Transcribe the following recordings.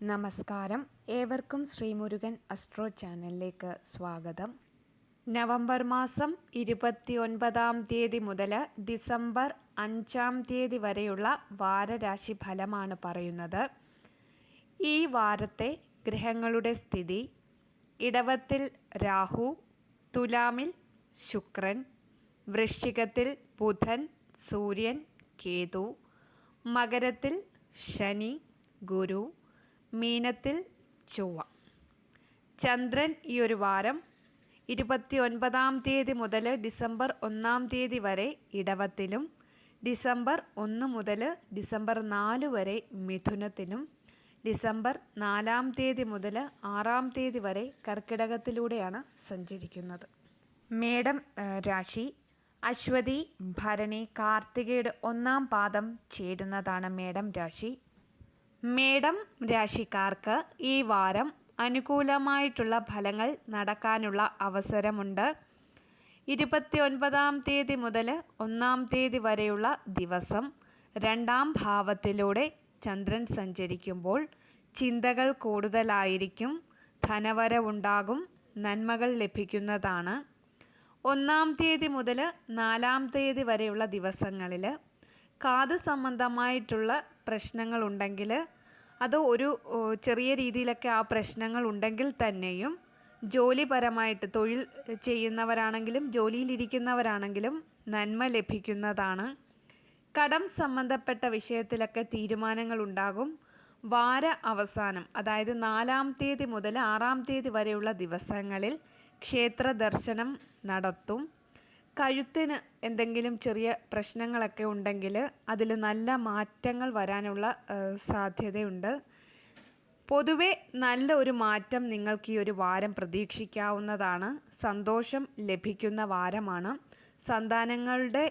നമസ്കാരം. ഏവർക്കും ശ്രീമുരുകൻ അസ്ട്രോ ചാനലിലേക്ക് സ്വാഗതം. നവംബർ മാസം ഇരുപത്തി ഒൻപതാം തീയതി മുതൽ ഡിസംബർ അഞ്ചാം തീയതി വരെയുള്ള വാരരാശി ഫലമാണ് പറയുന്നത്. ഈ വാരത്തെ ഗ്രഹങ്ങളുടെ സ്ഥിതി ഇടവത്തിൽ രാഹു തുലാമിൽ ശുക്രൻ വൃശ്ചികത്തിൽ ബുധൻ സൂര്യൻ കേതു മകരത്തിൽ ശനി ഗുരു മീനത്തിൽ ചൊവ്വ. ചന്ദ്രൻ ഈ ഒരു വാരം ഇരുപത്തി ഒൻപതാം തീയതി മുതൽ ഡിസംബർ ഒന്നാം തീയതി വരെ ഇടവത്തിലും ഡിസംബർ ഒന്ന് മുതൽ ഡിസംബർ നാല് വരെ മിഥുനത്തിലും ഡിസംബർ നാലാം തീയതി മുതൽ ആറാം തീയതി വരെ കർക്കിടകത്തിലൂടെയാണ് സഞ്ചരിക്കുന്നത്. മേടം രാശി അശ്വതി ഭരണി കാർത്തികയുടെ ഒന്നാം പാദം ചേരുന്നതാണ് മേടം രാശി. മേടം രാശിക്കാർക്ക് ഈ വാരം അനുകൂലമായിട്ടുള്ള ഫലങ്ങൾ നടക്കാനുള്ള അവസരമുണ്ട്. ഇരുപത്തി ഒൻപതാം തീയതി മുതൽ ഒന്നാം തീയതി വരെയുള്ള ദിവസം രണ്ടാം ഭാവത്തിലൂടെ ചന്ദ്രൻ സഞ്ചരിക്കുമ്പോൾ ചിന്തകൾ കൂടുതലായിരിക്കും ധനവരവുണ്ടാകും നന്മകൾ ലഭിക്കുന്നതാണ്. ഒന്നാം തീയതി മുതൽ നാലാം തീയതി വരെയുള്ള ദിവസങ്ങളിൽ കാത് സംബന്ധമായിട്ടുള്ള പ്രശ്നങ്ങളുണ്ടെങ്കിൽ അത് ഒരു ചെറിയ രീതിയിലൊക്കെ ആ പ്രശ്നങ്ങൾ ഉണ്ടെങ്കിൽ തന്നെയും ജോലിപരമായിട്ട് തൊഴിൽ ചെയ്യുന്നവരാണെങ്കിലും ജോലിയിലിരിക്കുന്നവരാണെങ്കിലും നന്മ ലഭിക്കുന്നതാണ്. കടം സംബന്ധപ്പെട്ട വിഷയത്തിലൊക്കെ തീരുമാനങ്ങൾ ഉണ്ടാകും വാര അവസാനം അതായത് നാലാം തീയതി മുതൽ ആറാം തീയതി വരെയുള്ള ദിവസങ്ങളിൽ ക്ഷേത്ര ദർശനം നടത്തും. കഴുത്തിന് എന്തെങ്കിലും ചെറിയ പ്രശ്നങ്ങളൊക്കെ ഉണ്ടെങ്കിൽ അതിൽ നല്ല മാറ്റങ്ങൾ വരാനുള്ള സാധ്യതയുണ്ട്. പൊതുവെ നല്ല ഒരു മാറ്റം നിങ്ങൾക്ക് ഈ ഒരു വാരം പ്രതീക്ഷിക്കാവുന്നതാണ്. സന്തോഷം ലഭിക്കുന്ന വാരമാണ്. സന്താനങ്ങളുടെ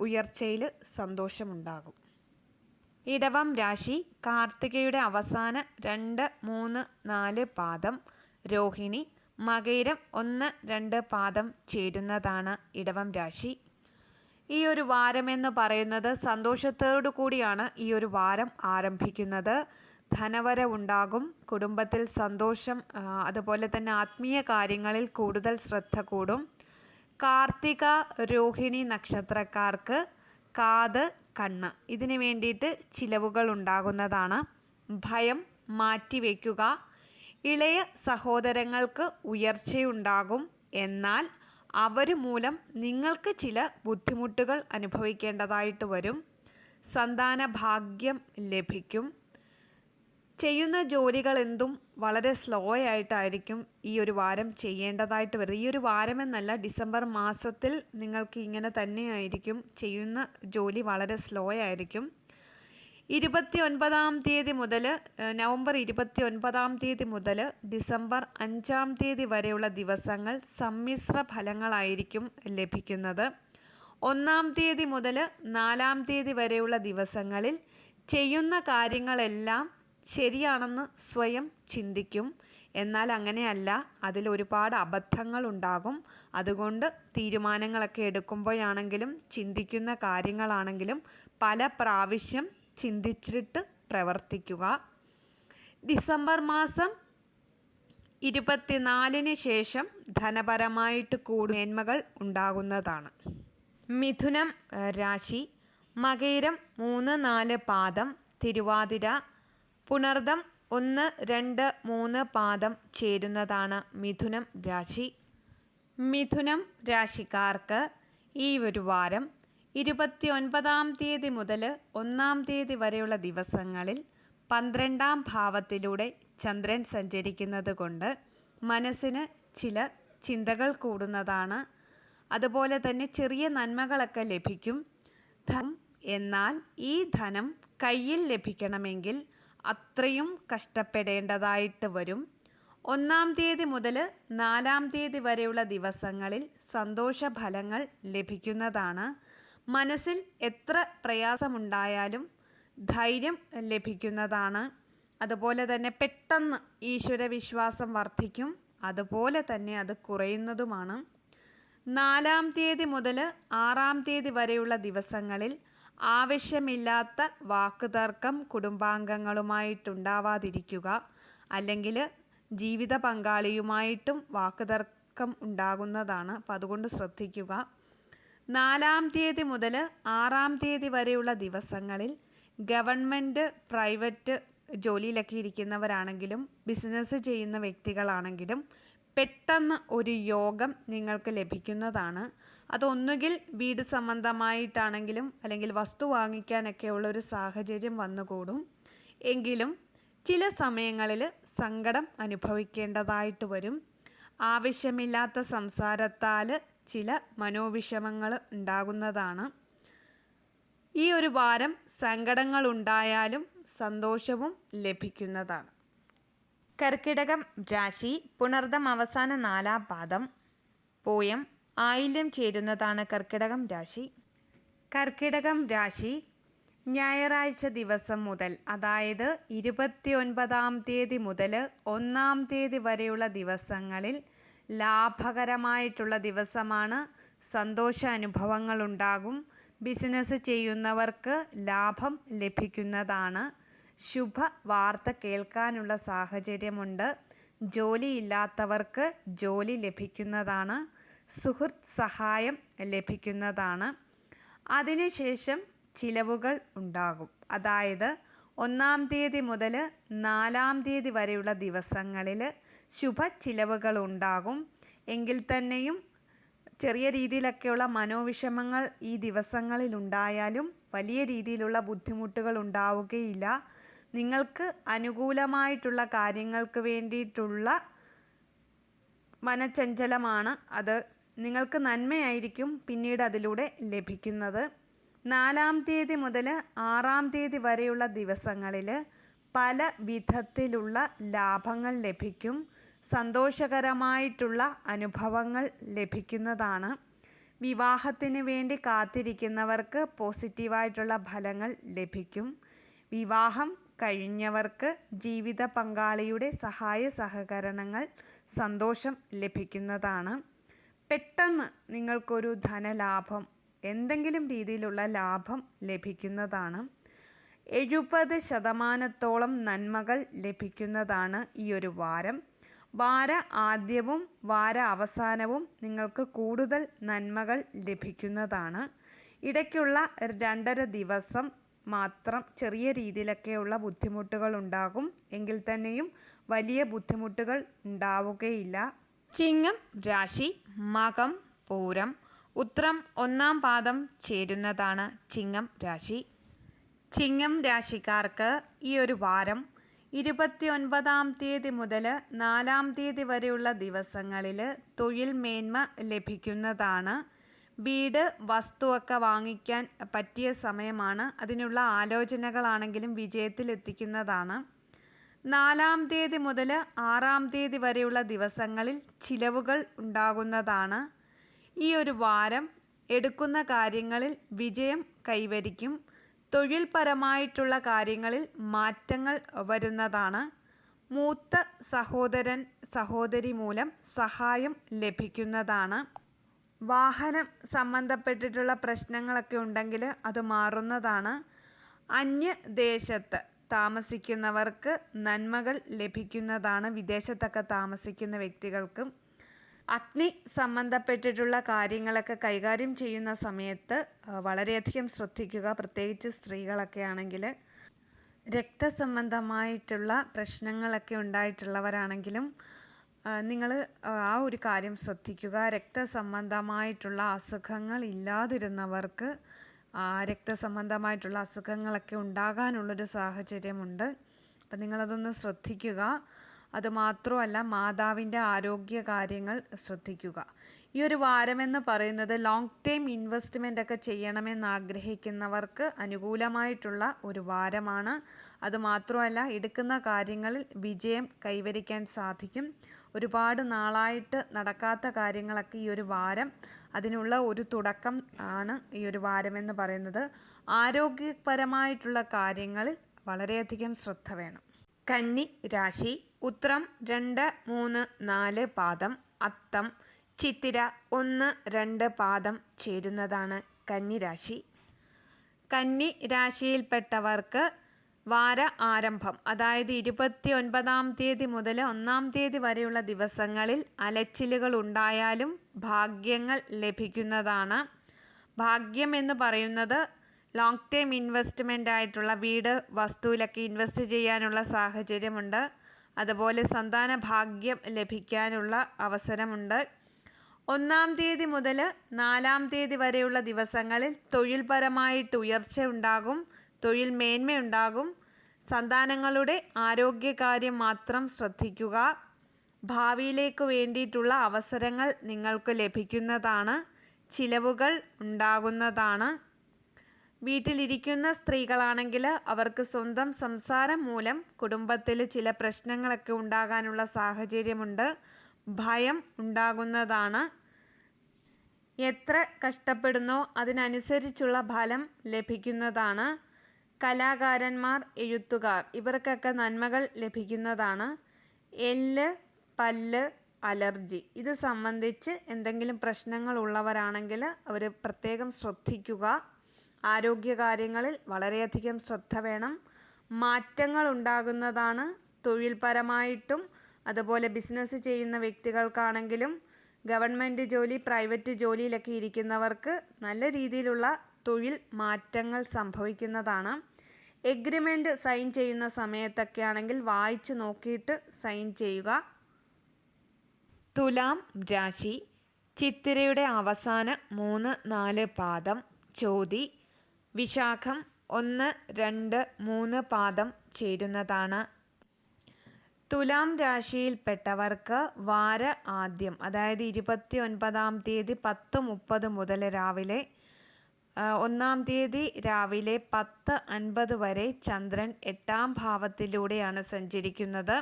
ഉയർച്ചയിൽ സന്തോഷമുണ്ടാകും. ഇടവം രാശി കാർത്തികയുടെ അവസാന രണ്ട് മൂന്ന് നാല് പാദം രോഹിണി മകയിരം ഒന്ന് രണ്ട് പാദം ചേരുന്നതാണ് ഇടവം രാശി. ഈ ഒരു വാരമെന്ന് പറയുന്നത് സന്തോഷത്തോടു കൂടിയാണ് ഈ ഒരു വാരം ആരംഭിക്കുന്നത്. ധനവരവുണ്ടാകും. കുടുംബത്തിൽ സന്തോഷം അതുപോലെ തന്നെ ആത്മീയ കാര്യങ്ങളിൽ കൂടുതൽ ശ്രദ്ധ കൂടും. കാർത്തിക രോഹിണി നക്ഷത്രക്കാർക്ക് കാത് കണ്ണ് ഇതിനു വേണ്ടിയിട്ട് ചിലവുകൾ ഉണ്ടാകുന്നതാണ്. ഭയം മാറ്റിവെക്കുക ഇളയ സഹോദരങ്ങൾക്ക് ഉയർച്ചയുണ്ടാകും. എന്നാൽ അവർ മൂലം നിങ്ങൾക്ക് ചില ബുദ്ധിമുട്ടുകൾ അനുഭവിക്കേണ്ടതായിട്ട് വരും. സന്താന ഭാഗ്യം ലഭിക്കും. ചെയ്യുന്ന ജോലികൾ എന്തും വളരെ സ്ലോ ആയിട്ടായിരിക്കും ഈ ഒരു വാരം ചെയ്യേണ്ടതായിട്ട് വരുന്നത്. ഈ ഒരു വാരം എന്നല്ല ഡിസംബർ മാസത്തിൽ നിങ്ങൾക്ക് ഇങ്ങനെ തന്നെയായിരിക്കും. ചെയ്യുന്ന ജോലി വളരെ സ്ലോ ആയിരിക്കും ഇരുപത്തി ഒൻപതാം തീയതി മുതൽ നവംബർ ഇരുപത്തി ഒൻപതാം തീയതി മുതൽ ഡിസംബർ അഞ്ചാം തീയതി വരെയുള്ള ദിവസങ്ങൾ സമ്മിശ്ര ഫലങ്ങളായിരിക്കും ലഭിക്കുന്നത്. ഒന്നാം തീയതി മുതൽ നാലാം തീയതി വരെയുള്ള ദിവസങ്ങളിൽ ചെയ്യുന്ന കാര്യങ്ങളെല്ലാം ശരിയാണെന്ന് സ്വയം ചിന്തിക്കും. എന്നാൽ അങ്ങനെയല്ല അതിൽ ഒരുപാട് അബദ്ധങ്ങൾ ഉണ്ടാകും. അതുകൊണ്ട് തീരുമാനങ്ങളൊക്കെ എടുക്കുമ്പോഴാണെങ്കിലും ചിന്തിക്കുന്ന കാര്യങ്ങളാണെങ്കിലും പല പ്രാവശ്യം ചിന്തിച്ചിട്ട് പ്രവർത്തിക്കുക. ഡിസംബർ മാസം ഇരുപത്തിനാലിന് ശേഷം ധനപരമായിട്ട് കൂടുമേന്മകൾ ഉണ്ടാകുന്നതാണ്. മിഥുനം രാശി. മകയിരം മൂന്ന് നാല് പാദം. തിരുവാതിര പുണർദം ഒന്ന് രണ്ട് മൂന്ന് പാദം ചേരുന്നതാണ് മിഥുനം രാശി. മിഥുനം രാശിക്കാർക്ക് ഈ ഒരു വാരം ഇരുപത്തി ഒൻപതാം തീയതി മുതൽ ഒന്നാം തീയതി വരെയുള്ള ദിവസങ്ങളിൽ പന്ത്രണ്ടാം ഭാവത്തിലൂടെ ചന്ദ്രൻ സഞ്ചരിക്കുന്നത് കൊണ്ട് മനസ്സിന് ചില ചിന്തകൾ കൂടുന്നതാണ്. അതുപോലെ തന്നെ ചെറിയ നന്മകളൊക്കെ ലഭിക്കും. എന്നാൽ ഈ ധനം കയ്യിൽ ലഭിക്കണമെങ്കിൽ അത്രയും കഷ്ടപ്പെടേണ്ടതായിട്ട് വരും. ഒന്നാം തീയതി മുതൽ നാലാം തീയതി വരെയുള്ള ദിവസങ്ങളിൽ സന്തോഷ ഫലങ്ങൾ ലഭിക്കുന്നതാണ്. മനസ്സിൽ എത്ര പ്രയാസമുണ്ടായാലും ധൈര്യം ലഭിക്കുന്നതാണ്. അതുപോലെ തന്നെ പെട്ടെന്ന് ഈശ്വരവിശ്വാസം വർദ്ധിക്കും. അതുപോലെ തന്നെ അത് കുറയുന്നതുമാണ്. നാലാം തീയതി മുതൽ ആറാം തീയതി വരെയുള്ള ദിവസങ്ങളിൽ ആവശ്യമില്ലാത്ത വാക്കുതർക്കം കുടുംബാംഗങ്ങളുമായിട്ടുണ്ടാവാതിരിക്കുക. അല്ലെങ്കിൽ ജീവിത പങ്കാളിയുമായിട്ടും വാക്കുതർക്കം ഉണ്ടാകുന്നതാണ്. അപ്പം അതുകൊണ്ട് ശ്രദ്ധിക്കുക. നാലാം തീയതി മുതൽ ആറാം തീയതി വരെയുള്ള ദിവസങ്ങളിൽ ഗവൺമെന്റ് പ്രൈവറ്റ് ജോലിയിലൊക്കെ ഇരിക്കുന്നവരാണെങ്കിലും ബിസിനസ് ചെയ്യുന്ന വ്യക്തികളാണെങ്കിലും പെട്ടെന്ന് ഒരു യോഗം നിങ്ങൾക്ക് ലഭിക്കുന്നതാണ്. അതൊന്നുകിൽ വീട് സംബന്ധമായിട്ടാണെങ്കിലും അല്ലെങ്കിൽ വസ്തു വാങ്ങിക്കാനൊക്കെ ഉള്ളൊരു സാഹചര്യം വന്നുകൂടും. എങ്കിലും ചില സമയങ്ങളിൽ സങ്കടം അനുഭവിക്കേണ്ടതായിട്ട് വരും. ആവശ്യമില്ലാത്ത സംസാരത്താൽ ചില മനോവിഷമങ്ങൾ ഉണ്ടാകുന്നതാണ്. ഈ ഒരു വാരം സങ്കടങ്ങളുണ്ടായാലും സന്തോഷവും ലഭിക്കുന്നതാണ്. കർക്കിടകം രാശി പുണർദം അവസാന നാലാം പാദം. പോയം ആയില്യം ചേരുന്നതാണ് കർക്കിടകം രാശി. കർക്കിടകം രാശി ഞായറാഴ്ച ദിവസം മുതൽ അതായത് ഇരുപത്തിയൊൻപതാം തീയതി മുതൽ ഒന്നാം തീയതി വരെയുള്ള ദിവസങ്ങളിൽ ലാഭകരമായിട്ടുള്ള ദിവസമാണ്. സന്തോഷ അനുഭവങ്ങൾ ഉണ്ടാകും ബിസിനസ് ചെയ്യുന്നവർക്ക് ലാഭം ലഭിക്കുന്നതാണ്. ശുഭ വാർത്ത കേൾക്കാനുള്ള സാഹചര്യമുണ്ട്. ജോലിയില്ലാത്തവർക്ക് ജോലി ലഭിക്കുന്നതാണ്. സുഹൃത്ത് സഹായം ലഭിക്കുന്നതാണ്. അതിനുശേഷം ചിലവുകൾ ഉണ്ടാകും. അതായത് ഒന്നാം തീയതി മുതൽ നാലാം തീയതി വരെയുള്ള ദിവസങ്ങളിൽ ശുഭ ചിലവുകളുണ്ടാകും എങ്കിൽ തന്നെയും ചെറിയ രീതിയിലൊക്കെയുള്ള മനോവിഷമങ്ങൾ ഈ ദിവസങ്ങളിൽ ഉണ്ടായാലും വലിയ രീതിയിലുള്ള ബുദ്ധിമുട്ടുകൾ ഉണ്ടാവുകയില്ല. നിങ്ങൾക്ക് അനുകൂലമായിട്ടുള്ള കാര്യങ്ങൾക്ക് വേണ്ടിയിട്ടുള്ള മനച്ചഞ്ചലമാണ് അത്. നിങ്ങൾക്ക് നന്മയായിരിക്കും പിന്നീട് അതിലൂടെ ലഭിക്കുന്നത്. നാലാം തീയതി മുതൽ ആറാം തീയതി വരെയുള്ള ദിവസങ്ങളിൽ പല വിധത്തിലുള്ള ലാഭങ്ങൾ ലഭിക്കും. സന്തോഷകരമായിട്ടുള്ള അനുഭവങ്ങൾ ലഭിക്കുന്നതാണ്. വിവാഹത്തിന് വേണ്ടി കാത്തിരിക്കുന്നവർക്ക് പോസിറ്റീവായിട്ടുള്ള ഫലങ്ങൾ ലഭിക്കും. വിവാഹം കഴിഞ്ഞവർക്ക് ജീവിത പങ്കാളിയുടെ സഹായ സഹകരണങ്ങൾ സന്തോഷം ലഭിക്കുന്നതാണ്. പെട്ടെന്ന് നിങ്ങൾക്കൊരു ധനലാഭം എന്തെങ്കിലും രീതിയിലുള്ള ലാഭം ലഭിക്കുന്നതാണ്. എഴുപത് ശതമാനത്തോളം നന്മകൾ ലഭിക്കുന്നതാണ് ഈ ഒരു വാരം. വാര ആദ്യവും വാര അവസാനവും നിങ്ങൾക്ക് കൂടുതൽ നന്മകൾ ലഭിക്കുന്നതാണ്. ഇടയ്ക്കുള്ള രണ്ടര ദിവസം മാത്രം ചെറിയ രീതിയിലൊക്കെയുള്ള ബുദ്ധിമുട്ടുകൾ ഉണ്ടാകും. എങ്കിൽ തന്നെയും വലിയ ബുദ്ധിമുട്ടുകൾ ഉണ്ടാവുകയില്ല. ചിങ്ങം രാശി മകം പൂരം ഉത്രം ഒന്നാം പാദം ചേരുന്നതാണ് ചിങ്ങം രാശി. ചിങ്ങം രാശിക്കാർക്ക് ഈ ഒരു വാരം ഇരുപത്തിയൊൻപതാം തീയതി മുതൽ നാലാം തീയതി വരെയുള്ള ദിവസങ്ങളിൽ തൊഴിൽ മേന്മ ലഭിക്കുന്നതാണ്. വീട് വസ്തുവൊക്കെ വാങ്ങിക്കാൻ പറ്റിയ സമയമാണ്. അതിനുള്ള ആലോചനകളാണെങ്കിലും വിജയത്തിലെത്തിക്കുന്നതാണ്. നാലാം തീയതി മുതൽ ആറാം തീയതി വരെയുള്ള ദിവസങ്ങളിൽ ചിലവുകൾ ഉണ്ടാകുന്നതാണ്. ഈ ഒരു വാരം എടുക്കുന്ന കാര്യങ്ങളിൽ വിജയം കൈവരിക്കും. തൊഴിൽപരമായിട്ടുള്ള കാര്യങ്ങളിൽ മാറ്റങ്ങൾ വരുന്നതാണ്. മൂത്ത സഹോദരൻ സഹോദരി മൂലം സഹായം ലഭിക്കുന്നതാണ്. വാഹനം സംബന്ധപ്പെട്ടിട്ടുള്ള പ്രശ്നങ്ങളൊക്കെ ഉണ്ടെങ്കിൽ അത് മാറുന്നതാണ്. അന്യദേശത്ത് താമസിക്കുന്നവർക്ക് നന്മകൾ ലഭിക്കുന്നതാണ്. വിദേശത്തൊക്കെ താമസിക്കുന്ന വ്യക്തികൾക്കും അഗ്നി സംബന്ധപ്പെട്ടിട്ടുള്ള കാര്യങ്ങളൊക്കെ കൈകാര്യം ചെയ്യുന്ന സമയത്ത് വളരെയധികം ശ്രദ്ധിക്കുക. പ്രത്യേകിച്ച് സ്ത്രീകളൊക്കെ ആണെങ്കിൽ രക്തസംബന്ധമായിട്ടുള്ള പ്രശ്നങ്ങളൊക്കെ ഉണ്ടായിട്ടുള്ളവരാണെങ്കിലും നിങ്ങൾ ആ ഒരു കാര്യം ശ്രദ്ധിക്കുക. രക്തസംബന്ധമായിട്ടുള്ള അസുഖങ്ങൾ ഇല്ലാതിരുന്നവർക്ക് ആ രക്തസംബന്ധമായിട്ടുള്ള അസുഖങ്ങളൊക്കെ ഉണ്ടാകാനുള്ളൊരു സാഹചര്യമുണ്ട്. അപ്പം നിങ്ങളതൊന്ന് ശ്രദ്ധിക്കുക. അതുമാത്രമല്ല മാതാവിന്റെ ആരോഗ്യ കാര്യങ്ങൾ ശ്രദ്ധിക്കുക. ഈ ഒരു വാരമെന്ന് പറയുന്നത് ലോങ് ടൈം ഇൻവെസ്റ്റ്മെന്റ് ഒക്കെ ചെയ്യണമെന്ന് ആഗ്രഹിക്കുന്നവർക്ക് അനുകൂലമായിട്ടുള്ള ഒരു വാരമാണ്. അതുമാത്രമല്ല എടുക്കുന്ന കാര്യങ്ങളിൽ വിജയം കൈവരിക്കാൻ സാധിക്കും. ഒരുപാട് നാളായിട്ട് നടക്കാത്ത കാര്യങ്ങളൊക്കെ ഈ ഒരു വാരം അതിനുള്ള ഒരു തുടക്കം ആണ് ഈ ഒരു വാരമെന്ന് പറയുന്നത്. ആരോഗ്യപരമായിട്ടുള്ള കാര്യങ്ങളിൽ വളരെയധികം ശ്രദ്ധ വേണം. കന്നി രാശി ഉത്രം രണ്ട് മൂന്ന് നാല് പാദം അത്തം ചിത്തിര ഒന്ന് രണ്ട് പാദം ചേരുന്നതാണ് കന്നിരാശി. കന്നി രാശിയിൽപ്പെട്ടവർക്ക് വാര ആരംഭം അതായത് ഇരുപത്തി ഒൻപതാം തീയതി മുതൽ ഒന്നാം തീയതി വരെയുള്ള ദിവസങ്ങളിൽ അലച്ചിലുകൾ ഉണ്ടായാലും ഭാഗ്യങ്ങൾ ലഭിക്കുന്നതാണ്. ഭാഗ്യം എന്ന് പറയുന്നത് ലോങ് ടേം ഇൻവെസ്റ്റ്മെന്റ് ആയിട്ടുള്ള വീട് വസ്തുവിലൊക്കെ ഇൻവെസ്റ്റ് ചെയ്യാനുള്ള സാഹചര്യമുണ്ട്. അതുപോലെ സന്താന ഭാഗ്യം ലഭിക്കാനുള്ള അവസരമുണ്ട്. ഒന്നാം തീയതി മുതൽ നാലാം തീയതി വരെയുള്ള ദിവസങ്ങളിൽ തൊഴിൽപരമായിട്ട് ഉയർച്ച ഉണ്ടാകും തൊഴിൽ മേന്മയുണ്ടാകും. സന്താനങ്ങളുടെ ആരോഗ്യകാര്യം മാത്രം ശ്രദ്ധിക്കുക. ഭാവിയിലേക്ക് വേണ്ടിയിട്ടുള്ള അവസരങ്ങൾ നിങ്ങൾക്ക് ലഭിക്കുന്നതാണ് ചിലവുകൾ ഉണ്ടാകുന്നതാണ്. വീട്ടിലിരിക്കുന്ന സ്ത്രീകളാണെങ്കിൽ അവർക്ക് സ്വന്തം സംസാരം മൂലം കുടുംബത്തിൽ ചില പ്രശ്നങ്ങളൊക്കെ ഉണ്ടാകാനുള്ള സാഹചര്യമുണ്ട്. ഭയം ഉണ്ടാകുന്നതാണ്. എത്ര കഷ്ടപ്പെടുന്നോ അതിനനുസരിച്ചുള്ള ഫലം ലഭിക്കുന്നതാണ്. കലാകാരന്മാർ എഴുത്തുകാർ ഇവർക്കൊക്കെ നന്മകൾ ലഭിക്കുന്നതാണ്. എല്ല് പല്ല് അലർജി ഇത് സംബന്ധിച്ച് എന്തെങ്കിലും പ്രശ്നങ്ങൾ ഉള്ളവരാണെങ്കിൽ അവർ പ്രത്യേകം ശ്രദ്ധിക്കുക. ആരോഗ്യകാര്യങ്ങളിൽ വളരെയധികം ശ്രദ്ധ വേണം. മാറ്റങ്ങൾ ഉണ്ടാകുന്നതാണ് തൊഴിൽപരമായിട്ടും അതുപോലെ ബിസിനസ് ചെയ്യുന്ന വ്യക്തികൾക്കാണെങ്കിലും ഗവൺമെന്റ് ജോലി പ്രൈവറ്റ് ജോലിയിലൊക്കെ ഇരിക്കുന്നവർക്ക് നല്ല രീതിയിലുള്ള തൊഴിൽ മാറ്റങ്ങൾ സംഭവിക്കുന്നതാണ്. എഗ്രിമെന്റ് സൈൻ ചെയ്യുന്ന സമയത്തൊക്കെ ആണെങ്കിൽ വായിച്ച് നോക്കിയിട്ട് സൈൻ ചെയ്യുക. തുലാം രാശി ചിത്തിരയുടെ അവസാന മൂന്ന് നാല് പാദം ചോതി വിശാഖം ഒന്ന് രണ്ട് മൂന്ന് പാദം ചേരുന്നതാണ്. തുലാം രാശിയിൽപ്പെട്ടവർക്ക് വാര ആദ്യം അതായത് ഇരുപത്തി ഒൻപതാം തീയതി പത്ത് മുപ്പത് മുതൽ രാവിലെ ഒന്നാം തീയതി രാവിലെ പത്ത് അൻപത് വരെ ചന്ദ്രൻ എട്ടാം ഭാവത്തിലൂടെയാണ് സഞ്ചരിക്കുന്നത്.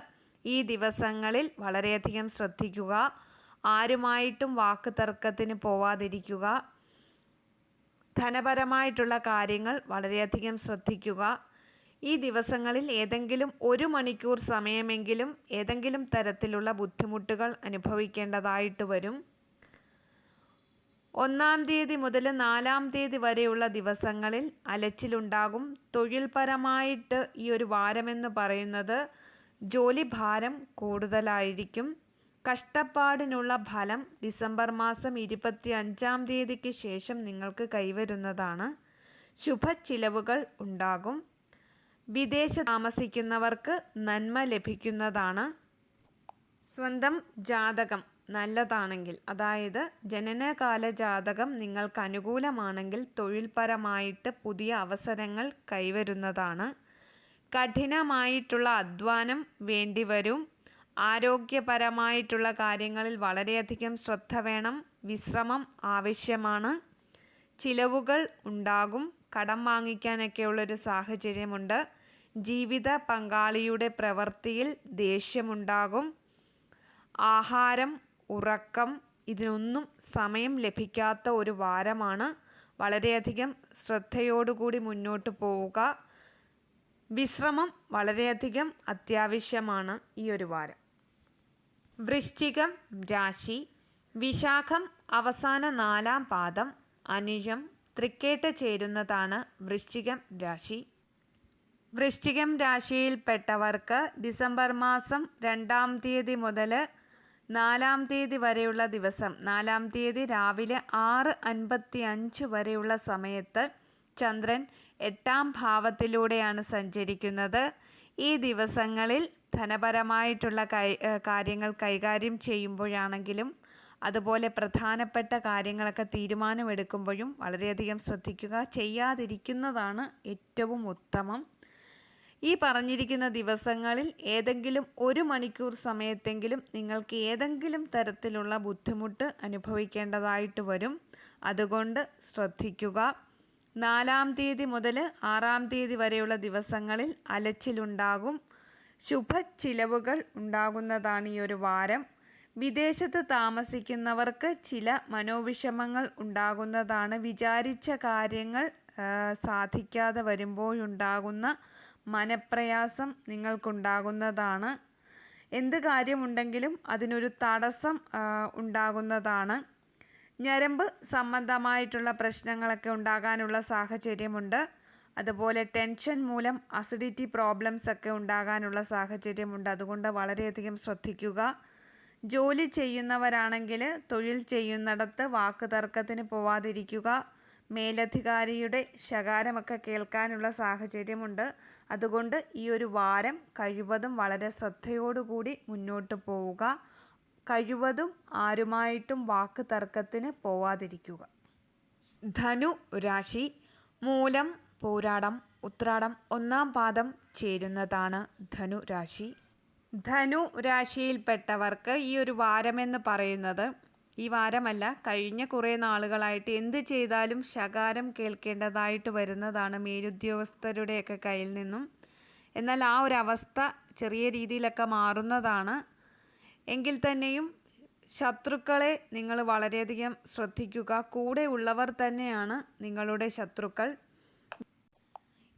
ഈ ദിവസങ്ങളിൽ വളരെയധികം ശ്രദ്ധിക്കുക ആരുമായിട്ടും വാക്ക് തർക്കത്തിന് പോവാതിരിക്കുക ധനപരമായിട്ടുള്ള കാര്യങ്ങൾ വളരെയധികം ശ്രദ്ധിക്കുക. ഈ ദിവസങ്ങളിൽ ഏതെങ്കിലും ഒരു മണിക്കൂർ സമയമെങ്കിലും ഏതെങ്കിലും തരത്തിലുള്ള ബുദ്ധിമുട്ടുകൾ അനുഭവിക്കേണ്ടതായിട്ട് വരും. ഒന്നാം തീയതി മുതൽ നാലാം തീയതി വരെയുള്ള ദിവസങ്ങളിൽ അലച്ചിലുണ്ടാകും. തൊഴിൽപരമായിട്ട് ഈ ഒരു വാരമെന്ന് പറയുന്നത് ജോലി ഭാരം കൂടുതലായിരിക്കും. കഷ്ടപ്പാടിനുള്ള ഫലം ഡിസംബർ മാസം ഇരുപത്തി അഞ്ചാം തീയതിക്ക് ശേഷം നിങ്ങൾക്ക് കൈവരുന്നതാണ്. ശുഭ ചിലവുകൾ ഉണ്ടാകും. വിദേശ താമസിക്കുന്നവർക്ക് നന്മ ലഭിക്കുന്നതാണ്. സ്വന്തം ജാതകം നല്ലതാണെങ്കിൽ അതായത് ജനനകാല ജാതകം നിങ്ങൾക്ക് അനുകൂലമാണെങ്കിൽ തൊഴിൽപരമായിട്ട് പുതിയ അവസരങ്ങൾ കൈവരുന്നതാണ്. കഠിനമായിട്ടുള്ള അധ്വാനം വേണ്ടിവരും. ആരോഗ്യപരമായിട്ടുള്ള കാര്യങ്ങളിൽ വളരെയധികം ശ്രദ്ധ വേണം വിശ്രമം ആവശ്യമാണ്. ചിലവുകൾ ഉണ്ടാകും കടം വാങ്ങിക്കാനൊക്കെയുള്ളൊരു സാഹചര്യമുണ്ട്. ജീവിത പങ്കാളിയുടെ പ്രവൃത്തിയിൽ ദേഷ്യമുണ്ടാകും. ആഹാരം ഉറക്കം ഇതിനൊന്നും സമയം ലഭിക്കാത്ത ഒരു വാരമാണ്. വളരെയധികം ശ്രദ്ധയോടുകൂടി മുന്നോട്ട് പോവുക. വിശ്രമം വളരെയധികം അത്യാവശ്യമാണ് ഈ ഒരു വാരം. വൃശ്ചികം രാശി വിശാഖം അവസാന നാലാം പാദം അനുജം തൃക്കേട്ട് ചേരുന്നതാണ് വൃശ്ചികം രാശി. വൃശ്ചികം രാശിയിൽപ്പെട്ടവർക്ക് ഡിസംബർ മാസം രണ്ടാം തീയതി മുതൽ നാലാം തീയതി വരെയുള്ള ദിവസം നാലാം തീയതി രാവിലെ ആറ് അൻപത്തി അഞ്ച് വരെയുള്ള സമയത്ത് ചന്ദ്രൻ എട്ടാം ഭാവത്തിലൂടെയാണ് സഞ്ചരിക്കുന്നത്. ഈ ദിവസങ്ങളിൽ ധനപരമായിട്ടുള്ള കാര്യങ്ങൾ കൈകാര്യം ചെയ്യുമ്പോഴാണെങ്കിലും അതുപോലെ പ്രധാനപ്പെട്ട കാര്യങ്ങളൊക്കെ തീരുമാനമെടുക്കുമ്പോഴും വളരെയധികം ശ്രദ്ധിക്കുക. ചെയ്യാതിരിക്കുന്നതാണ് ഏറ്റവും ഉത്തമം. ഈ പറഞ്ഞിരിക്കുന്ന ദിവസങ്ങളിൽ ഏതെങ്കിലും ഒരു മണിക്കൂർ സമയത്തെങ്കിലും നിങ്ങൾക്ക് ഏതെങ്കിലും തരത്തിലുള്ള ബുദ്ധിമുട്ട് അനുഭവിക്കേണ്ടതായിട്ട് വരും. അതുകൊണ്ട് ശ്രദ്ധിക്കുക. നാലാം തീയതി മുതൽ ആറാം തീയതി വരെയുള്ള ദിവസങ്ങളിൽ അലച്ചിലുണ്ടാകും. ശുഭ ചിലവുകൾ ഉണ്ടാകുന്നതാണ് ഈ ഒരു വാരം. വിദേശത്ത് താമസിക്കുന്നവർക്ക് ചില മനോവിഷമങ്ങൾ ഉണ്ടാകുന്നതാണ്. വിചാരിച്ച കാര്യങ്ങൾ സാധിക്കാതെ വരുമ്പോഴുണ്ടാകുന്ന മനപ്രയാസം നിങ്ങൾക്കുണ്ടാകുന്നതാണ്. എന്ത് കാര്യമുണ്ടെങ്കിലും അതിനൊരു തടസ്സം ഉണ്ടാകുന്നതാണ്. ഞരമ്പ് സംബന്ധമായിട്ടുള്ള പ്രശ്നങ്ങളൊക്കെ ഉണ്ടാകാനുള്ള സാഹചര്യമുണ്ട്. അതുപോലെ ടെൻഷൻ മൂലം അസിഡിറ്റി പ്രോബ്ലംസ് ഒക്കെ ഉണ്ടാകാനുള്ള സാഹചര്യമുണ്ട്. അതുകൊണ്ട് വളരെയധികം ശ്രദ്ധിക്കുക. ജോലി ചെയ്യുന്നവരാണെങ്കിൽ തൊഴിൽ ചെയ്യുന്നിടത്ത് വാക്ക് തർക്കത്തിന് പോവാതിരിക്കുക. മേലധികാരിയുടെ ശകാരമൊക്കെ കേൾക്കാനുള്ള സാഹചര്യമുണ്ട്. അതുകൊണ്ട് ഈ ഒരു വാരം കഴിവതും വളരെ ശ്രദ്ധയോടുകൂടി മുന്നോട്ട് പോവുക. കഴിവതും ആരുമായിട്ടും വാക്ക് തർക്കത്തിന് പോവാതിരിക്കുക. ധനു രാശി മൂലം പോരാടം ഉത്രാടം ഒന്നാം പാദം ചേരുന്നതാണ് ധനു രാശി. ധനു രാശിയിൽപ്പെട്ടവർക്ക് ഈ ഒരു വാരമെന്ന് പറയുന്നത് ഈ വാരമല്ല കഴിഞ്ഞ കുറേ നാളുകളായിട്ട് എന്ത് ചെയ്താലും ശകാരം കേൾക്കേണ്ടതായിട്ട് വരുന്നതാണ് മേലുദ്യോഗസ്ഥരുടെയൊക്കെ കയ്യിൽ നിന്നും. എന്നാൽ ആ ഒരു അവസ്ഥ ചെറിയ രീതിയിലൊക്കെ മാറുന്നതാണ്. എങ്കിൽ തന്നെയും ശത്രുക്കളെ നിങ്ങൾ വളരെയധികം ശ്രദ്ധിക്കുക. കൂടെ ഉള്ളവർ തന്നെയാണ് നിങ്ങളുടെ ശത്രുക്കൾ.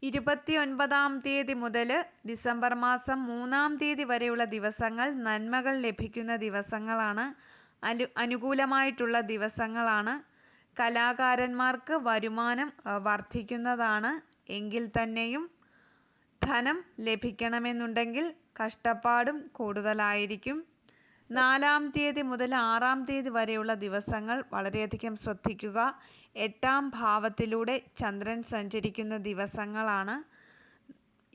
ഇരുപത്തി ഒൻപതാം തീയതി മുതൽ ഡിസംബർ മാസം മൂന്നാം തീയതി വരെയുള്ള ദിവസങ്ങൾ നന്മകൾ ലഭിക്കുന്ന ദിവസങ്ങളാണ്. അനു അനുകൂലമായിട്ടുള്ള ദിവസങ്ങളാണ്. കലാകാരന്മാർക്ക് വരുമാനം വർദ്ധിക്കുന്നതാണ്. എങ്കിൽ തന്നെയും ധനം ലഭിക്കണമെന്നുണ്ടെങ്കിൽ കഷ്ടപ്പാടും കൂടുതലായിരിക്കും. നാലാം തീയതി മുതൽ ആറാം തീയതി വരെയുള്ള ദിവസങ്ങൾ വളരെയധികം ശ്രദ്ധിക്കുക. എട്ടാം ഭാവത്തിലൂടെ ചന്ദ്രൻ സഞ്ചരിക്കുന്ന ദിവസങ്ങളാണ്.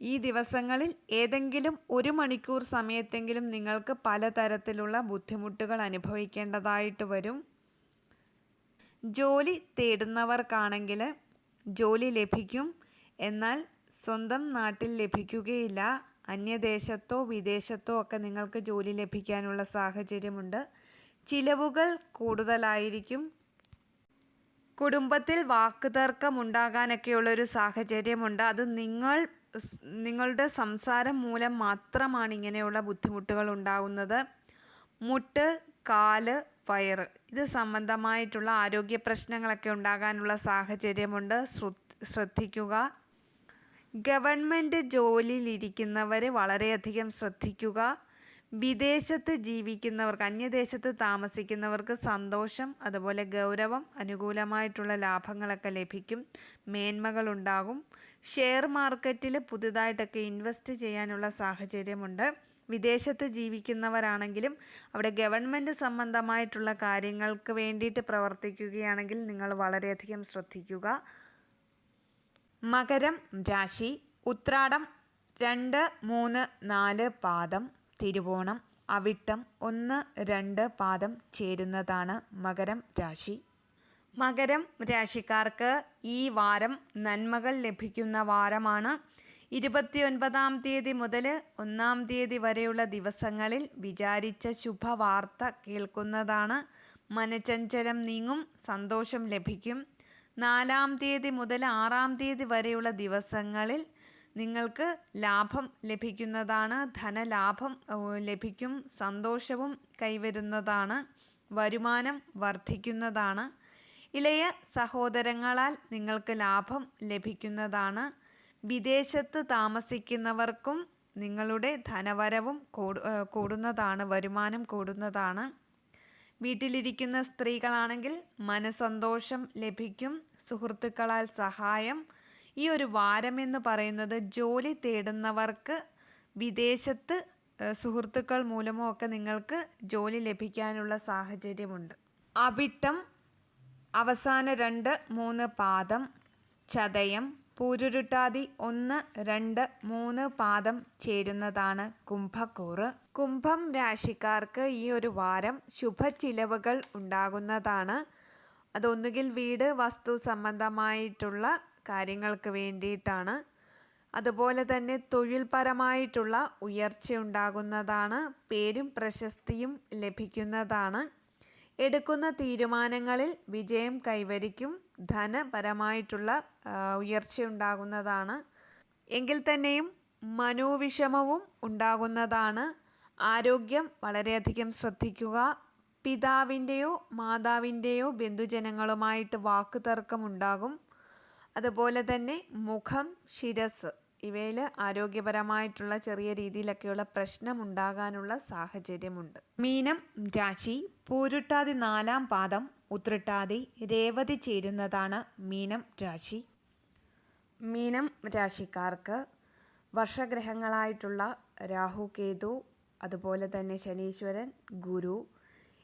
ഈ ദിവസങ്ങളിൽ ഏതെങ്കിലും ഒരു മണിക്കൂർ സമയത്തെങ്കിലും നിങ്ങൾക്ക് പലതരത്തിലുള്ള ബുദ്ധിമുട്ടുകൾ അനുഭവിക്കേണ്ടതായിട്ട് വരും. ജോലി തേടുന്നവർക്കാണെങ്കിൽ ജോലി ലഭിക്കും. എന്നാൽ സ്വന്തം നാട്ടിൽ ലഭിക്കുകയില്ല. അന്യദേശത്തോ വിദേശത്തോ ഒക്കെ നിങ്ങൾക്ക് ജോലി ലഭിക്കാനുള്ള സാഹചര്യമുണ്ട്. ചിലവുകൾ കൂടുതലായിരിക്കും. കുടുംബത്തിൽ വാക്കുതർക്കം ഉണ്ടാകാനൊക്കെയുള്ളൊരു സാഹചര്യമുണ്ട്. അത് നിങ്ങൾ നിങ്ങളുടെ സംസാരം മൂലം മാത്രമാണ് ഇങ്ങനെയുള്ള ബുദ്ധിമുട്ടുകൾ ഉണ്ടാകുന്നത് മുട്ട് കാൽ വയറ് ഇത് സംബന്ധമായിട്ടുള്ള ആരോഗ്യ പ്രശ്നങ്ങളൊക്കെ ഉണ്ടാകാനുള്ള സാഹചര്യമുണ്ട്. ശ്രു- ശ്രദ്ധിക്കുക. ഗവൺമെന്റ് ജോലിയിലിരിക്കുന്നവർ വളരെയധികം ശ്രദ്ധിക്കുക. വിദേശത്ത് ജീവിക്കുന്നവർക്ക് അന്യദേശത്ത് താമസിക്കുന്നവർക്ക് സന്തോഷം അതുപോലെ ഗൗരവം അനുകൂലമായിട്ടുള്ള ലാഭങ്ങളൊക്കെ ലഭിക്കും മേന്മകളുണ്ടാകും. ഷെയർ മാർക്കറ്റിൽ പുതുതായിട്ടൊക്കെ ഇൻവെസ്റ്റ് ചെയ്യാനുള്ള സാഹചര്യമുണ്ട്. വിദേശത്ത് ജീവിക്കുന്നവരാണെങ്കിലും അവിടെ ഗവൺമെന്റ് സംബന്ധമായിട്ടുള്ള കാര്യങ്ങൾക്ക് വേണ്ടിയിട്ട് പ്രവർത്തിക്കുകയാണെങ്കിൽ നിങ്ങൾ വളരെയധികം ശ്രദ്ധിക്കുക. മകരം രാശി ഉത്രാടം രണ്ട് മൂന്ന് നാല് പാദം തിരുവോണം അവിട്ടം ഒന്ന് രണ്ട് പാദം ചേരുന്നതാണ് മകരം രാശി. മകരം രാശിക്കാർക്ക് ഈ വാരം നന്മകൾ ലഭിക്കുന്ന വാരമാണ്. ഇരുപത്തിയൊൻപതാം തീയതി മുതൽ ഒന്നാം തീയതി വരെയുള്ള ദിവസങ്ങളിൽ വിചാരിച്ച ശുഭവാർത്ത കേൾക്കുന്നതാണ്. മനചഞ്ചലം നീങ്ങും സന്തോഷം ലഭിക്കും. നാലാം തീയതി മുതൽ ആറാം തീയതി വരെയുള്ള ദിവസങ്ങളിൽ നിങ്ങൾക്ക് ലാഭം ലഭിക്കുന്നതാണ് ധനലാഭം ലഭിക്കും സന്തോഷവും കൈവരുന്നതാണ് വരുമാനം വർദ്ധിക്കുന്നതാണ്. ഇളയ സഹോദരങ്ങളാൽ നിങ്ങൾക്ക് ലാഭം ലഭിക്കുന്നതാണ്. വിദേശത്ത് താമസിക്കുന്നവർക്കും നിങ്ങളുടെ ധനവരവും കൂടുന്നതാണ് വരുമാനം കൂടുന്നതാണ്. വീട്ടിലിരിക്കുന്ന സ്ത്രീകളാണെങ്കിൽ മനസന്തോഷം ലഭിക്കും സുഹൃത്തുക്കളാൽ സഹായം. ഈ ഒരു വാരം എന്ന് പറയുന്നത് ജോലി തേടുന്നവർക്ക് വിദേശത്ത് സുഹൃത്തുക്കൾ മൂലമോ ഒക്കെ നിങ്ങൾക്ക് ജോലി ലഭിക്കാനുള്ള സാഹചര്യമുണ്ട്. അവിട്ടം അവസാന രണ്ട് മൂന്ന് പാദം ചതയം പൂരുരുട്ടാതി ഒന്ന് രണ്ട് മൂന്ന് പാദം ചേരുന്നതാണ് കുംഭക്കൂറ്. കുംഭം രാശിക്കാർക്ക് ഈ ഒരു വാരം ശുഭച്ചിലവുകൾ ഉണ്ടാകുന്നതാണ്. അതൊന്നുകിൽ വീട് വസ്തു സംബന്ധമായിട്ടുള്ള കാര്യങ്ങൾക്ക് വേണ്ടിയിട്ടാണ്. അതുപോലെ തന്നെ തൊഴിൽപരമായിട്ടുള്ള ഉയർച്ച ഉണ്ടാകുന്നതാണ്. പേരും പ്രശസ്തിയും ലഭിക്കുന്നതാണ്. എടുക്കുന്ന തീരുമാനങ്ങളിൽ വിജയം കൈവരിക്കും. ധനപരമായിട്ടുള്ള ഉയർച്ച ഉയർച്ചയുണ്ടാകുന്നതാണ്. എങ്കിൽ തന്നെയും മനോവിഷമവും ഉണ്ടാകുന്നതാണ്. ആരോഗ്യം വളരെയധികം ശ്രദ്ധിക്കുക. പിതാവിന്റെയോ മാതാവിന്റെയോ ബന്ധുജനങ്ങളുമായിട്ട് വാക്കുതർക്കമുണ്ടാകും. അതുപോലെ തന്നെ മുഖം ശിരസ് ഇവയിൽ ആരോഗ്യപരമായിട്ടുള്ള ചെറിയ രീതിയിലൊക്കെയുള്ള പ്രശ്നമുണ്ടാകാനുള്ള സാഹചര്യമുണ്ട്. മീനം രാശി പൂരുട്ടാതി നാലാം പാദം ഉത്രട്ടാതി രേവതി ചേരുന്നതാണ് മീനം രാശി. മീനം രാശിക്കാർക്ക് വർഷഗ്രഹങ്ങളായിട്ടുള്ള രാഹു കേതു അതുപോലെ തന്നെ ശനീശ്വരൻ ഗുരു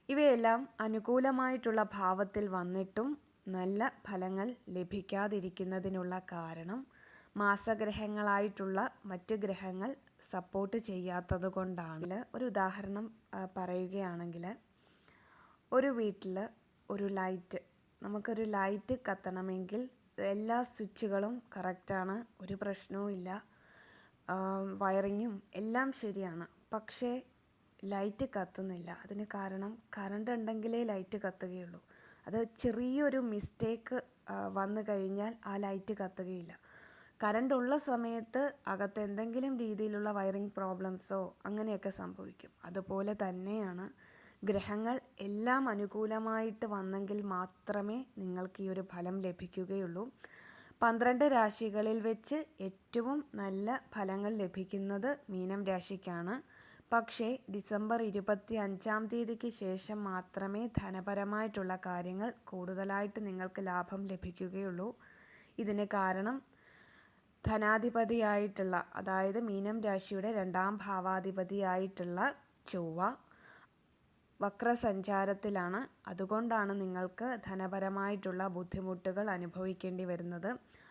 ഇവയെല്ലാം അനുകൂലമായിട്ടുള്ള ഭാവത്തിൽ വന്നിട്ടും നല്ല ഫലങ്ങൾ ലഭിക്കാതിരിക്കുന്നതിനുള്ള കാരണം മാസഗ്രഹങ്ങളായിട്ടുള്ള മറ്റു ഗ്രഹങ്ങൾ സപ്പോർട്ട് ചെയ്യാത്തത് കൊണ്ടാണ്. ഒരു ഉദാഹരണം പറയുകയാണെങ്കിൽ ഒരു വീട്ടിൽ ഒരു ലൈറ്റ് നമുക്കൊരു ലൈറ്റ് കത്തണമെങ്കിൽ എല്ലാ സ്വിച്ചുകളും കറക്റ്റാണ് ഒരു പ്രശ്നവുമില്ല വയറിങ്ങും എല്ലാം ശരിയാണ്. പക്ഷേ ലൈറ്റ് കത്തുന്നില്ല. അതിന് കാരണം കറണ്ട് ഉണ്ടെങ്കിലേ ലൈറ്റ് കത്തുകയുള്ളൂ. അത് ചെറിയൊരു മിസ്റ്റേക്ക് വന്നു കഴിഞ്ഞാൽ ആ ലൈറ്റ് കത്തുകയില്ല. കറണ്ട് ഉള്ള സമയത്ത് അകത്ത് എന്തെങ്കിലും രീതിയിലുള്ള വയറിംഗ് പ്രോബ്ലംസോ അങ്ങനെയൊക്കെ സംഭവിക്കും. അതുപോലെ തന്നെയാണ് ഗ്രഹങ്ങൾ എല്ലാം അനുകൂലമായിട്ട് വന്നെങ്കിൽ മാത്രമേ നിങ്ങൾക്ക് ഈ ഒരു ഫലം ലഭിക്കുകയുള്ളൂ. പന്ത്രണ്ട് രാശികളിൽ വെച്ച് ഏറ്റവും നല്ല ഫലങ്ങൾ ലഭിക്കുന്നത് മീനം രാശിക്കാണ്. പക്ഷേ ഡിസംബർ ഇരുപത്തി അഞ്ചാം തീയതിക്ക് ശേഷം മാത്രമേ ധനപരമായിട്ടുള്ള കാര്യങ്ങൾ കൂടുതലായിട്ട് നിങ്ങൾക്ക് ലാഭം ലഭിക്കുകയുള്ളൂ. ഇതിന് കാരണം ധനാധിപതിയായിട്ടുള്ള അതായത് മീനം രാശിയുടെ രണ്ടാം ഭാവാധിപതിയായിട്ടുള്ള ചൊവ്വ വക്രസഞ്ചാരത്തിലാണ്. അതുകൊണ്ടാണ് നിങ്ങൾക്ക് ധനപരമായിട്ടുള്ള ബുദ്ധിമുട്ടുകൾ അനുഭവിക്കേണ്ടി വരുന്നത്.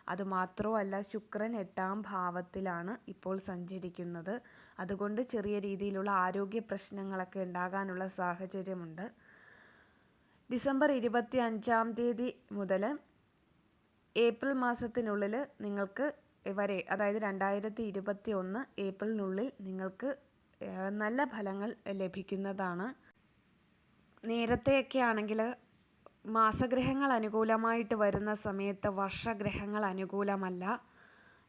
അതുമാത്രമല്ല ശുക്രൻ എട്ടാം ഭാവത്തിലാണ് ഇപ്പോൾ സഞ്ചരിക്കുന്നത്. അതുകൊണ്ട് ചെറിയ രീതിയിലുള്ള ആരോഗ്യ പ്രശ്നങ്ങളൊക്കെ ഉണ്ടാകാനുള്ള സാഹചര്യമുണ്ട്. ഡിസംബർ ഇരുപത്തി അഞ്ചാം തീയതി മുതൽ ഏപ്രിൽ മാസത്തിനുള്ളിൽ നിങ്ങൾക്ക് വരെ അതായത് രണ്ടായിരത്തി ഇരുപത്തി ഒന്ന് ഏപ്രിലിനുള്ളിൽ നിങ്ങൾക്ക് നല്ല ഫലങ്ങൾ ലഭിക്കുന്നതാണ്. നേരത്തെയൊക്കെ ആണെങ്കിൽ മാസഗ്രഹങ്ങൾ അനുകൂലമായിട്ട് വരുന്ന സമയത്ത് വർഷഗ്രഹങ്ങൾ അനുകൂലമല്ല.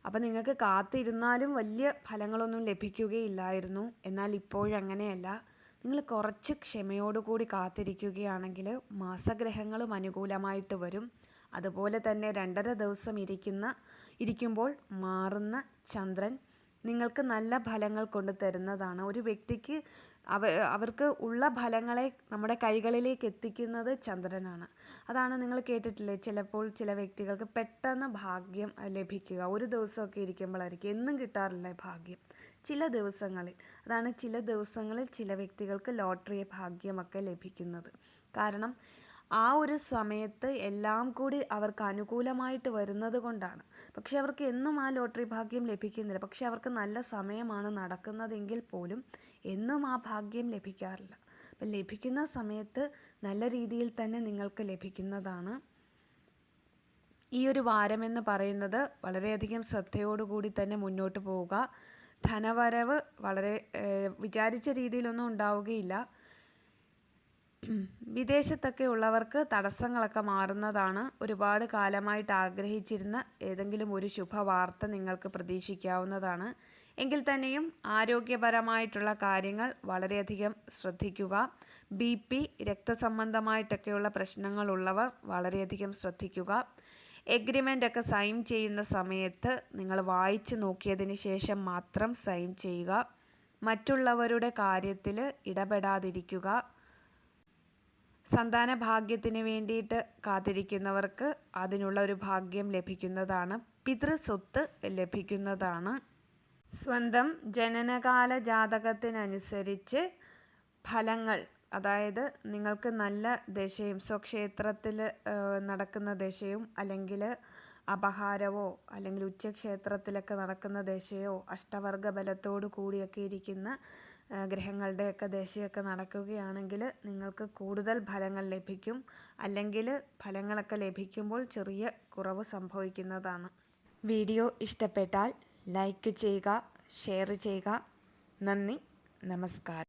അപ്പം നിങ്ങൾക്ക് കാത്തിരുന്നാലും വലിയ ഫലങ്ങളൊന്നും ലഭിക്കുകയില്ലായിരുന്നു. എന്നാൽ ഇപ്പോഴങ്ങനെയല്ല. നിങ്ങൾ കുറച്ച് ക്ഷമയോടുകൂടി കാത്തിരിക്കുകയാണെങ്കിൽ മാസഗ്രഹങ്ങളും അനുകൂലമായിട്ട് വരും. അതുപോലെ തന്നെ രണ്ടര ദിവസം ഇരിക്കുന്ന ഇരിക്കുമ്പോൾ മാറുന്ന ചന്ദ്രൻ നിങ്ങൾക്ക് നല്ല ഫലങ്ങൾ കൊണ്ട് തരുന്നതാണ്. ഒരു വ്യക്തിക്ക് അവ അവർക്ക് ഉള്ള ഫലങ്ങളെ നമ്മുടെ കൈകളിലേക്ക് എത്തിക്കുന്നത് ചന്ദ്രനാണ്. അതാണ് നിങ്ങൾ കേട്ടിട്ടില്ലേ? ചിലപ്പോൾ ചില വ്യക്തികൾക്ക് പെട്ടെന്ന് ഭാഗ്യം ലഭിക്കുക. ഒരു ദിവസമൊക്കെ ഇരിക്കുമ്പോഴായിരിക്കും. എന്നും കിട്ടാറില്ല ഭാഗ്യം? ചില ദിവസങ്ങളിൽ. അതാണ് ചില ദിവസങ്ങളിൽ ചില വ്യക്തികൾക്ക് ലോട്ടറി ഭാഗ്യമൊക്കെ ലഭിക്കുന്നത്. കാരണം ആ ഒരു സമയത്ത് എല്ലാം കൂടി അവർക്ക് അനുകൂലമായിട്ട് വരുന്നത് കൊണ്ടാണ്. പക്ഷെ അവർക്ക് എന്നും ആ ലോട്ടറി ഭാഗ്യം ലഭിക്കുന്നില്ല. പക്ഷേ അവർക്ക് നല്ല സമയമാണ് നടക്കുന്നതെങ്കിൽ പോലും എന്നും ആ ഭാഗ്യം ലഭിക്കാറില്ല. അപ്പം ലഭിക്കുന്ന സമയത്ത് നല്ല രീതിയിൽ തന്നെ നിങ്ങൾക്ക് ലഭിക്കുന്നതാണ്. ഈ ഒരു വാരമെന്ന് പറയുന്നത് വളരെയധികം ശ്രദ്ധയോടുകൂടി തന്നെ മുന്നോട്ട് പോവുക. ധനവരവ് വളരെ വിചാരിച്ച രീതിയിലൊന്നും ഉണ്ടാവുകയില്ല. വിദേശത്തൊക്കെ ഉള്ളവർക്ക് തടസ്സങ്ങളൊക്കെ മാറുന്നതാണ് ഒരുപാട് കാലമായിട്ട് ആഗ്രഹിച്ചിരുന്ന ഏതെങ്കിലും ഒരു ശുഭവാർത്ത നിങ്ങൾക്ക് പ്രതീക്ഷിക്കാവുന്നതാണ്. എങ്കിൽ തന്നെയും ആരോഗ്യപരമായിട്ടുള്ള കാര്യങ്ങൾ വളരെയധികം ശ്രദ്ധിക്കുക. ബി പി രക്തസംബന്ധമായിട്ടൊക്കെയുള്ള പ്രശ്നങ്ങളുള്ളവർ വളരെയധികം ശ്രദ്ധിക്കുക. എഗ്രിമെന്റ് ഒക്കെ സൈൻ ചെയ്യുന്ന സമയത്ത് നിങ്ങൾ വായിച്ച് നോക്കിയതിന് ശേഷം മാത്രം സൈൻ ചെയ്യുക. മറ്റുള്ളവരുടെ കാര്യത്തിൽ ഇടപെടാതിരിക്കുക. സന്താന ഭാഗ്യത്തിന് വേണ്ടിയിട്ട് കാത്തിരിക്കുന്നവർക്ക് അതിനുള്ള ഒരു ഭാഗ്യം ലഭിക്കുന്നതാണ് പിതൃസ്വത്ത് ലഭിക്കുന്നതാണ്. സ്വന്തം ജനനകാല ജാതകത്തിനനുസരിച്ച് ഫലങ്ങൾ അതായത് നിങ്ങൾക്ക് നല്ല ദശയും സ്വക്ഷേത്രത്തിൽ നടക്കുന്ന ദശയും അല്ലെങ്കിൽ അപഹാരവോ അല്ലെങ്കിൽ ഉച്ചക്ഷേത്രത്തിലൊക്കെ നടക്കുന്ന ദശയോ അഷ്ടവർഗ ബലത്തോടു കൂടിയൊക്കെ ഇരിക്കുന്ന ഗ്രഹങ്ങളുടെയൊക്കെ ദശയൊക്കെ നടക്കുകയാണെങ്കിൽ നിങ്ങൾക്ക് കൂടുതൽ ഫലങ്ങൾ ലഭിക്കും. അല്ലെങ്കിൽ ഫലങ്ങളൊക്കെ ലഭിക്കുമ്പോൾ ചെറിയ കുറവ് സംഭവിക്കുന്നതാണ്. വീഡിയോ ഇഷ്ടപ്പെട്ടാൽ ലൈക്ക് ചെയ്യുക ഷെയർ ചെയ്യുക. നന്ദി നമസ്കാരം.